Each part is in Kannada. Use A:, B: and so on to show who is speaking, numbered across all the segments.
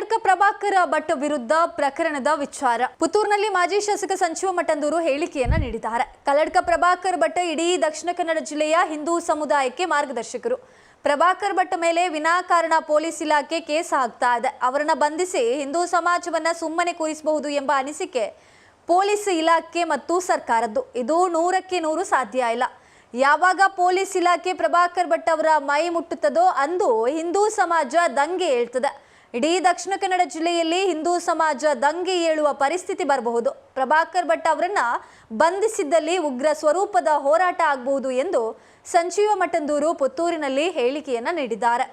A: ಕಲ್ಲಡ್ಕ ಪ್ರಭಾಕರ ಭಟ್ ವಿರುದ್ಧ ಪ್ರಕರಣದ ವಿಚಾರ. ಪುತ್ತೂರಿನಲ್ಲಿ ಮಾಜಿ ಶಾಸಕ ಸಂಚಿವ ಮಠಂದೂರು ಹೇಳಿಕೆಯನ್ನ ನೀಡಿದ್ದಾರೆ. ಕಲ್ಲಡ್ಕ ಪ್ರಭಾಕರ್ ಭಟ್ ಇಡೀ ದಕ್ಷಿಣ ಕನ್ನಡ ಜಿಲ್ಲೆಯ ಹಿಂದೂ ಸಮುದಾಯಕ್ಕೆ ಮಾರ್ಗದರ್ಶಕರು. ಪ್ರಭಾಕರ್ ಭಟ್ ಮೇಲೆ ವಿನಾಕಾರಣ ಪೊಲೀಸ್ ಇಲಾಖೆ ಕೇಸ್ ಹಾಕ್ತಾ ಇದೆ. ಅವರನ್ನ ಬಂಧಿಸಿ ಹಿಂದೂ ಸಮಾಜವನ್ನ ಸುಮ್ಮನೆ ಕೂರಿಸಬಹುದು ಎಂಬ ಅನಿಸಿಕೆ ಪೊಲೀಸ್ ಇಲಾಖೆ ಮತ್ತು ಸರ್ಕಾರದ್ದು. ಇದು ನೂರಕ್ಕೆ ನೂರು ಸಾಧ್ಯ ಇಲ್ಲ. ಯಾವಾಗ ಪೊಲೀಸ್ ಇಲಾಖೆ ಪ್ರಭಾಕರ್ ಭಟ್ ಅವರ ಮೈ ಮುಟ್ಟುತ್ತದೋ ಅಂದು ಹಿಂದೂ ಸಮಾಜ ದಂಗೆ ಏಳ್ತದೆ. ಇಡೀ ದಕ್ಷಿಣ ಕನ್ನಡ ಜಿಲ್ಲೆಯಲ್ಲಿ ಹಿಂದೂ ಸಮಾಜ ದಂಗೆ ಏಳುವ ಪರಿಸ್ಥಿತಿ ಬರಬಹುದು. ಪ್ರಭಾಕರ್ ಭಟ್ ಅವರನ್ನ ಬಂಧಿಸಿದ್ದಲ್ಲಿ ಉಗ್ರ ಸ್ವರೂಪದ ಹೋರಾಟ ಆಗಬಹುದು ಎಂದು ಸಂಜೀವ ಮಠಂದೂರು ಪುತ್ತೂರಿನಲ್ಲಿ ಹೇಳಿಕೆಯನ್ನ ನೀಡಿದ್ದಾರೆ.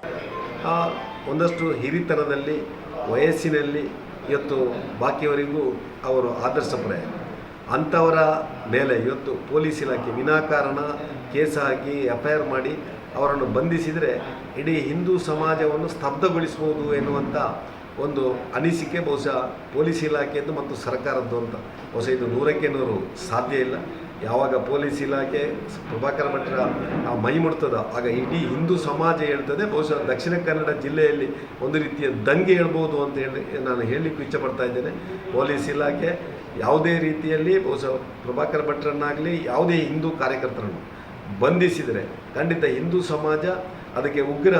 B: ಒಂದಷ್ಟು ಹಿರಿತನದಲ್ಲಿ, ವಯಸ್ಸಿನಲ್ಲಿ ಇವತ್ತು ಬಾಕಿಯವರಿಗೂ ಅವರು ಆದರ್ಶಪ್ರಾಯ ಅಂಥವರ ಮೇಲೆ ಇವತ್ತು ಪೊಲೀಸ್ ಇಲಾಖೆ ವಿನಾಕಾರಣ ಕೇಸ್ ಹಾಕಿ ಎಫ್ ಆರ್ ಮಾಡಿ ಅವರನ್ನು ಬಂಧಿಸಿದರೆ ಇಡೀ ಹಿಂದೂ ಸಮಾಜವನ್ನು ಸ್ತಬ್ಧಗೊಳಿಸ್ಬೋದು ಎನ್ನುವಂಥ ಒಂದು ಅನಿಸಿಕೆ ಬಹುಶಃ ಪೊಲೀಸ್ ಇಲಾಖೆಯದ್ದು ಮತ್ತು ಸರ್ಕಾರದ್ದು ಅಂತ. ಬಹುಶಃ ಇದು ನೂರಕ್ಕೆ ನೂರು ಸಾಧ್ಯ ಇಲ್ಲ. ಯಾವಾಗ ಪೊಲೀಸ್ ಇಲಾಖೆ ಪ್ರಭಾಕರ ಭಟ್ರ ಮೈ ಮುಡ್ತದ ಆಗ ಇಡೀ ಹಿಂದೂ ಸಮಾಜ ಹೇಳ್ತದೆ. ಬಹುಶಃ ದಕ್ಷಿಣ ಕನ್ನಡ ಜಿಲ್ಲೆಯಲ್ಲಿ ಒಂದು ರೀತಿಯ ದಂಗೆ ಹೇಳ್ಬೋದು ಅಂತ ಹೇಳಿ ನಾನು ಹೇಳಲಿಕ್ಕೆ ಇಚ್ಛಪಡ್ತಾ ಇದ್ದೇನೆ. ಪೊಲೀಸ್ ಇಲಾಖೆ ಯಾವುದೇ ರೀತಿಯಲ್ಲಿ ಬಹುಶಃ ಪ್ರಭಾಕರ್ ಭಟ್ರನ್ನಾಗಲಿ ಯಾವುದೇ ಹಿಂದೂ ಕಾರ್ಯಕರ್ತರನ್ನು ಬಂಧಿಸಿದರೆ ಖಂಡಿತ ಹಿಂದೂ ಸಮಾಜ ಅದಕ್ಕೆ ಉಗ್ರ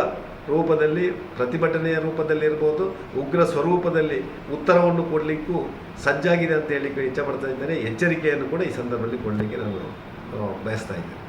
B: ರೂಪದಲ್ಲಿ, ಪ್ರತಿಭಟನೆಯ ರೂಪದಲ್ಲಿ ಇರ್ಬೋದು, ಉಗ್ರ ಸ್ವರೂಪದಲ್ಲಿ ಉತ್ತರವನ್ನು ಕೊಡಲಿಕ್ಕೂ ಸಜ್ಜಾಗಿದೆ ಅಂತ ಹೇಳಿ ಇಚ್ಛೆ ಪಡ್ತಾ ಇದ್ದೇನೆ. ಎಚ್ಚರಿಕೆಯನ್ನು ಕೂಡ ಈ ಸಂದರ್ಭದಲ್ಲಿ ಕೊಡಲಿಕ್ಕೆ ನಾನು ಬಯಸ್ತಾ ಇದ್ದೇನೆ.